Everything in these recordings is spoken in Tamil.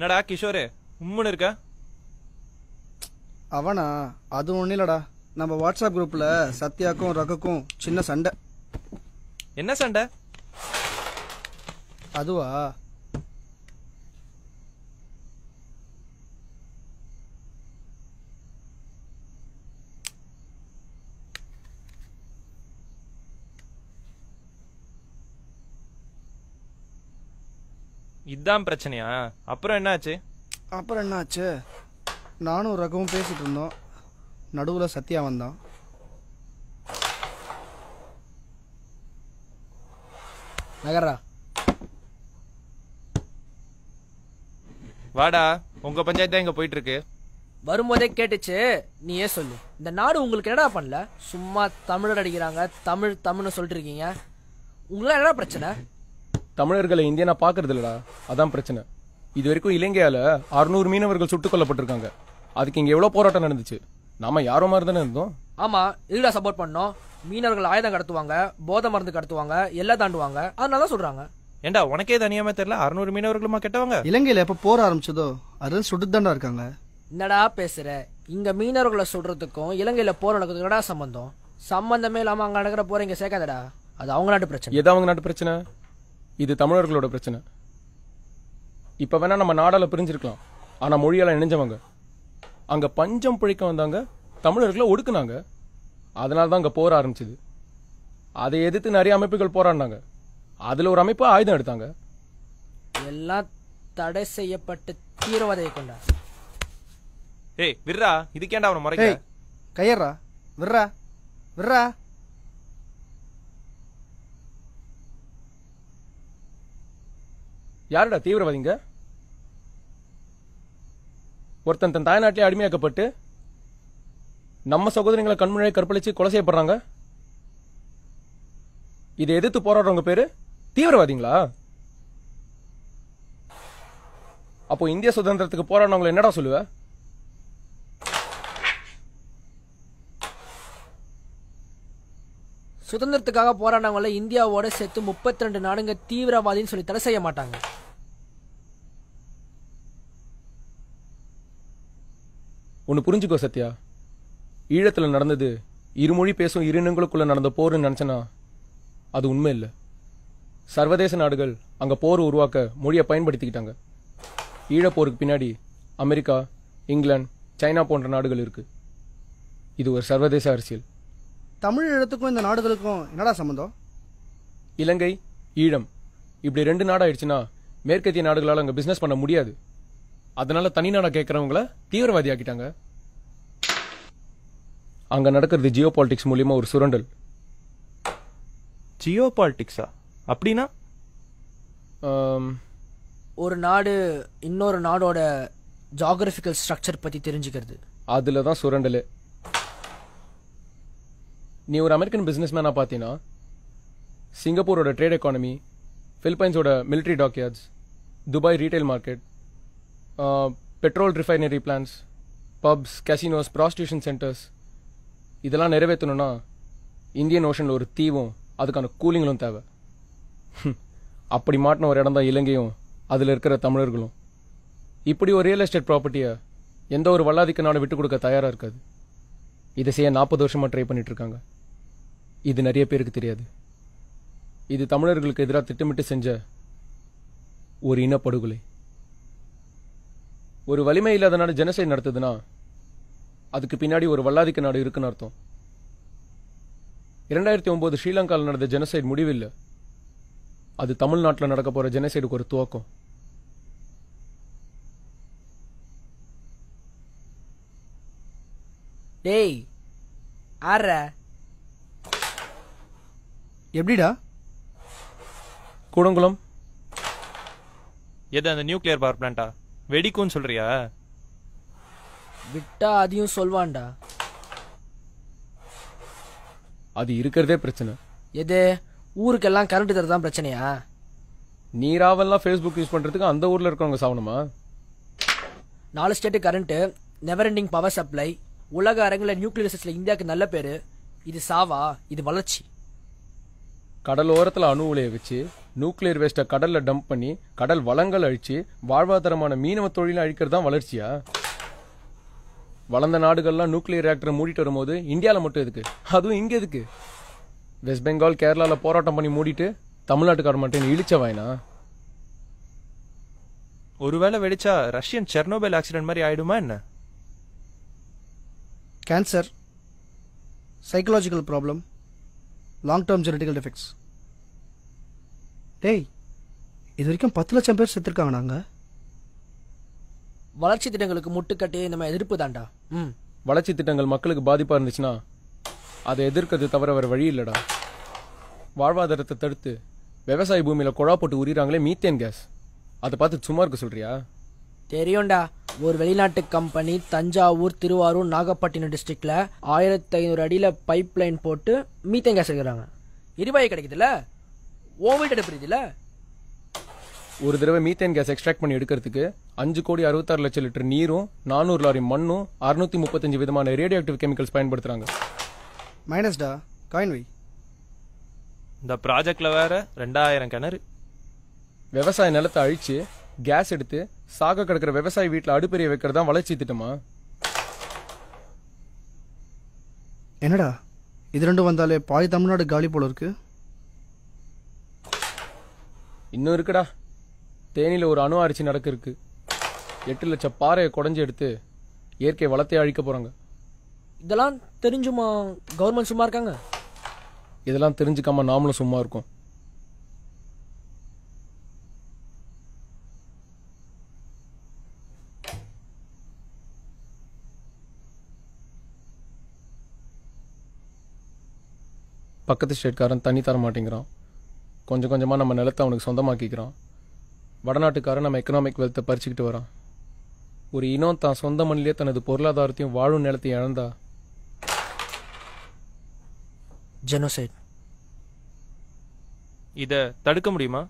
என்னடா கிஷோரு? உம்முன்னு இருக்க? அவனா? அது ஒன்றும் இல்லடா. நம்ம வாட்ஸ்அப் குரூப்ல சத்யாக்கும் ரகுக்கும் சின்ன சண்டை. என்ன சண்டை? அதுவா? இதான் பிரச்சனையா? அப்புறம் என்னாச்சு? அப்புறம் என்னாச்சு? நானும் ரகுவும் பேசிட்டு இருந்தோம். நடுவில் சத்யா வந்தான். நகரா வாடா உங்க பஞ்சாயத்து தான் இங்க போயிட்டு இருக்கு வரும்போதே கேட்டுச்சு நீ ஏன் சொல்லு. இந்த நாடு உங்களுக்கு என்னடா பண்ணல? சும்மா தமிழர் அடிக்கிறாங்க தமிழ் தமிழ்னு சொல்லிட்டு இருக்கீங்க. உங்களுக்கு என்னடா பிரச்சனை? தமிழர்களை இந்தியனா பாக்குறது இல்லடா அதான் பிரச்சனை. இது வரைக்கும் இலங்கையால அறுநூறு மீனவர்கள் சுட்டுக் கொல்லப்பட்டிருக்காங்க. அதுக்கு இங்க எவ்வளவு போராட்டம் நடந்துச்சு? நாம யாரோ மாதிரி தானே இருந்தோம். ஆமா இதுடா சப்போர்ட் பண்ணோம். மீனவர்கள் ஆயுதம் கடத்துவாங்க போதை மருந்து கடத்துவாங்க எல்லாம் தாண்டுவாங்க. அதனால தான் சொல்றாங்க. ஏண்டா உனக்கே தனியாம தெரியல? அறுநூறு மீனவர்களுமா கெட்டவங்க? இலங்கையில் எப்போ போர் ஆரம்பிச்சதோ அது சுட்டுதாண்டா இருக்காங்க. என்னடா பேசுற? இங்க மீனவர்களை சொல்றதுக்கும் இலங்கையில போர் நடக்கிறதுக்கு என்னடா சம்பந்தம்? சம்பந்தமே இல்லாம அங்க நடக்கிற போற இங்க சேர்க்காதடா. அது அவங்க நாட்டு பிரச்சனை. எது அவங்க நாட்டு பிரச்சனை? இது தமிழர்களோட பிரச்சனை. இப்ப வேணா நம்ம நாடால பிரிஞ்சிருக்கலாம். ஆனா மொழியால இணைஞ்சவங்க. அங்க பஞ்சம் பிழைக்க வந்தாங்க தமிழர்களை ஒடுக்குனாங்க. அதனால தான் அங்க போர் ஆரம்பிச்சது. அதை எதிர்த்து நிறைய அமைப்புகள் போராடினாங்க. அதுல ஒரு அமைப்பு ஆயுதம் எடுத்தாங்க. எல்லாம் தடை செய்யப்பட்ட தீவிரவாதியை கொண்டா ஏய் விர்ரா இதுக்கேண்டா அவனை முறைக்க ஏய் கையறா விர்றா விர்றா யாருடா தீவிரவாதிங்க? ஒருத்தன் தன் தாய்நாட்டிலே அடிமையாக்கப்பட்டு நம்ம சகோதரிகளை கண்முறை கற்பழிச்சு கொலை செய்யப்படுறாங்க? இதை எதிர்த்து போராடுறவங்க பேரு தீவிரவாதிங்களா? அப்போ இந்திய சுதந்திரத்துக்கு போராடினவங்களை என்னடா சொல்லுவ? சுதந்திரத்துக்காக போராடினவங்கள இந்தியாவோட சேர்த்து முப்பத்தி ரெண்டு நாடுங்க தீவிரவாதின்னு சொல்லி தடை செய்ய மாட்டாங்க. ஒன்னு புரிஞ்சுக்கோ சத்யா. ஈழத்துல நடந்தது இருமொழி பேசும் இரு நடந்த போர்னு நினைச்சனா? அது உண்மை இல்ல. சர்வதேச நாடுகள் அங்க போர் உருவாக்க மொழியை பயன்படுத்திக்கிட்டாங்க. ஈழப்போருக்கு பின்னாடி அமெரிக்கா இங்கிலாந்து சைனா போன்ற நாடுகள் இருக்கு. இது ஒரு சர்வதேச அரசியல். தமிழ் இடத்துக்கும் இந்த நாடுகளுக்கும் என்னடா சம்மந்தம் இலங்கை ஈழம். இப்படி ரெண்டு நாடாயிடுச்சுன்னா மேற்கத்திய நாடுகளால அங்க பிசினஸ் பண்ண முடியாது. அதனால தனி நாடா கேட்கறவங்கள தீவிரவாதி ஆக்கிட்டாங்க அங்க நடக்கிறது ஜியோ பாலிடிக்ஸ் மூலியமா ஒரு சுரண்டல். ஜியோ பாலிட்டிக்ஸா அப்படின்னா? ஒரு நாடு இன்னொரு நாடோட ஜாகிரபிக்கல் ஸ்ட்ரக்சர் பத்தி தெரிஞ்சுக்கிறது. அதுல தான் சுரண்டல். நீ ஒரு அமெரிக்கன் பிசினஸ் மேனா பார்த்தீங்கன்னா சிங்கப்பூரோட ட்ரேட் எக்கானமி பிலிப்பைன்ஸோட military dockyards Dubai retail market petrol refinery plans pubs casinos prostitution centres இதெல்லாம் நிறைவேற்றணும்னா இந்தியன் ஓஷனில் ஒரு தீவும் அதுக்கான கூலிங்களும் தேவை. அப்படி மாட்டின ஒரு இடம் தான் இலங்கையும் அதில் இருக்கிற தமிழர்களும். இப்படி ஒரு ரியல் எஸ்டேட் ப்ராப்பர்ட்டியை எந்த ஒரு வல்லாதிக்க நாடு விட்டு கொடுக்க தயாராக இருக்காது. இதை செய்ய நாற்பது வருஷமாக ட்ரை பண்ணிட்டு இருக்காங்க. இது நிறைய பேருக்கு தெரியாது. இது தமிழர்களுக்கு எதிராக திட்டமிட்டு செஞ்ச ஒரு இனப்படுகொலை. ஒரு வலிமை இல்லாத நாடு ஜெனசைட் நடத்துதுன்னா அதுக்கு பின்னாடி ஒரு வல்லாதிக்க நாடு இருக்குன்னு அர்த்தம். இரண்டாயிரத்தி ஒன்பது ஸ்ரீலங்காவில் நடந்த ஜெனசைட் முடிவில்லை. அது தமிழ்நாட்டில் நடக்க போற ஜெனசைடுக்கு ஒரு துவக்கம். டேய் ஆற எப்படிடா? கூடங்குளம். எது அந்த நியூக்ளியர் பவர் பிளான்ட்டா வெடிக்கும்னு சொல்றியா? விட்டா அதையும் சொல்வான்டா. அது இருக்கிறதே பிரச்சனை. எது? ஊருக்கெல்லாம் கரண்ட் தரது தான் பிரச்சனையா? நீராவெல்லாம் ஃபேஸ்புக் யூஸ் பண்றதுக்கு அந்த ஊர்ல இருக்கவங்க சாவணுமா? நாலு state current never ending power supply உலக அரங்கில் நியூக்ளியர் ரிசர்ச்ல இந்தியாவுக்கு நல்ல பேரு. இது சாவா? இது வளர்ச்சி. கடல் ஓரத்துல அணு உலையை வச்சு நியூக்ளியர் வேஸ்ட்டை கடல்ல டம்ப் பண்ணி கடல் வளங்கள் அழிச்சு வாழ்வாதாரமான மீனவ தொழிலை அழிக்கிறது தான் வளர்ச்சியா? வளர்ந்த நாடுகள்லாம் நியூக்ளியர் ரியாக்டரை மூடிட்டு வரும்போது இந்தியாவில் மட்டும் எதுக்கு? அதுவும் இங்க எதுக்கு? வெஸ்ட் பெங்கால் கேரளால போராட்டம் பண்ணி மூடிட்டு தமிழ்நாட்டுக்கார மட்டும் இழிச்ச வாயினா? ஒருவேளை வெடிச்சா ரஷ்யன் செர்னோபைல் ஆக்சிடென்ட் மாதிரி ஆயிடுமா என்ன? Cancer psychological problem long term genetical defects டேய் இது வரைக்கும் பத்து லட்சம் பேர் செத்துருக்காங்க நாங்கள் வளர்ச்சி திட்டங்களுக்கு முட்டுக்கட்டே நம்ம எதிர்ப்பு தாண்டா ம். வளர்ச்சி திட்டங்கள் மக்களுக்கு பாதிப்பா இருந்துச்சுன்னா அதை எதிர்க்கிறது தவிர வேற வழி இல்லடா. வாழ்வாதாரத்தை தடுத்து விவசாய பூமியில குழா போட்டு உரிறாங்களே மீத்தேன் கேஸ். அதை பார்த்து சும்மா இருக்க சொல்றியா? தெரியும்டா. ஒரு வெளிநாட்டு கம்பெனி தஞ்சாவூர் திருவாரூர் நாகப்பட்டினம் டிஸ்ட்ரிக்ட்ல ஆயிரத்தி ஐநூறு அடியில பைப் லைன் போட்டு மீத்தேன் கேஸ் எடுக்கிறாங்க எரிவாயு கிடைக்குதுல்ல? ஓ வீட்டு எடுப்புறதுல ஒரு தடவை மீத்தேன் கேஸ் எக்ஸ்ட்ராக்ட் பண்ணி எடுக்கிறதுக்கு அஞ்சு கோடி அறுபத்தாறு லட்சம் லிட்டர் நீரும் நானூறு லாரி மண்ணும் அறுநூத்தி முப்பத்தஞ்சு விதமான ரேடியோ ஆக்டிவ் கெமிக்கல்ஸ் பயன்படுத்துறாங்க மைனஸ்டா காயின் வை. இந்த ப்ராஜெக்ட்ல வேற ரெண்டாயிரம் கிணறு. விவசாய நிலத்தை அழிச்சு கேஸ் எடுத்து சாக கிடக்கிற விவசாய வீட்டில் அடுப்பெரிய வைக்கிறது தான் வளர்ச்சி திட்டமா? என்னடா? இது ரெண்டும் வந்தாலே பாதி தமிழ்நாடு காலி போல இருக்கு. இன்னும் இருக்குடா. தேனியில ஒரு அணு ஆராய்ச்சி நடக்க இருக்கு. எட்டு லட்சம் பாறையை குடஞ்சி எடுத்து இயற்கை வளத்தை அழிக்க போறாங்க. இதெல்லாம் தெரிஞ்சுமா? கவர்மெண்ட் சும்மா இருக்காங்க? இதெல்லாம் தெரிஞ்சுக்காம நாமளும் சும்மா இருக்கோம். பக்கத்து ஸ்டேட்காரன் தண்ணி தர மாட்டேங்கிறான். கொஞ்சம் கொஞ்சமாக நம்ம நிலத்தை அவனுக்கு சொந்தமாக்கிக்கிறான். வடநாட்டுக்காரன் நம்ம எக்கனாமிக் வெல்த்தை பறிச்சுக்கிட்டு வரான். ஒரு இனம் தான் சொந்த மண்ணிலே தனது பொருளாதாரத்தையும் வாழும் நிலத்தையும் இழந்தா? ஜெனோசைட் இத தடுக்க முடியுமா?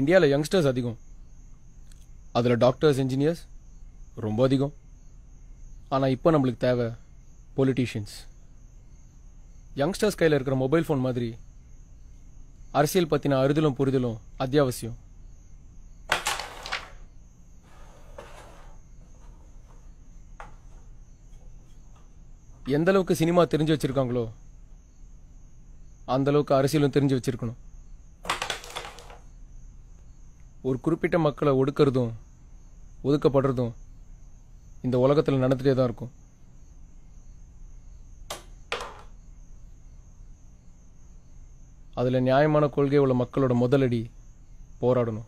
இந்தியாவில் யங்ஸ்டர்ஸ் அதிகம். அதில் டாக்டர்ஸ் இன்ஜினியர்ஸ் ரொம்ப அதிகம். ஆனால் இப்போ நம்மளுக்கு தேவை பொலிட்டீஷியன்ஸ் யங்ஸ்டர்ஸ் கையில் இருக்கிற மொபைல் ஃபோன் மாதிரி அரசியல் பற்றின அறுதலும் புரிதலும் அத்தியாவசியம். எந்த அளவுக்கு சினிமா தெரிஞ்சு வச்சிருக்காங்களோ அந்த அளவுக்கு அரசியலும் தெரிஞ்சு வச்சிருக்கணும். ஒரு குறிப்பிட்ட மக்களை ஒடுக்கிறதும் ஒதுக்கப்படுறதும் இந்த உலகத்தில் நடந்துகிட்டே தான் இருக்கும். அதில் நியாயமான கொள்கை உள்ள மக்களோட முதலடி போராடணும்.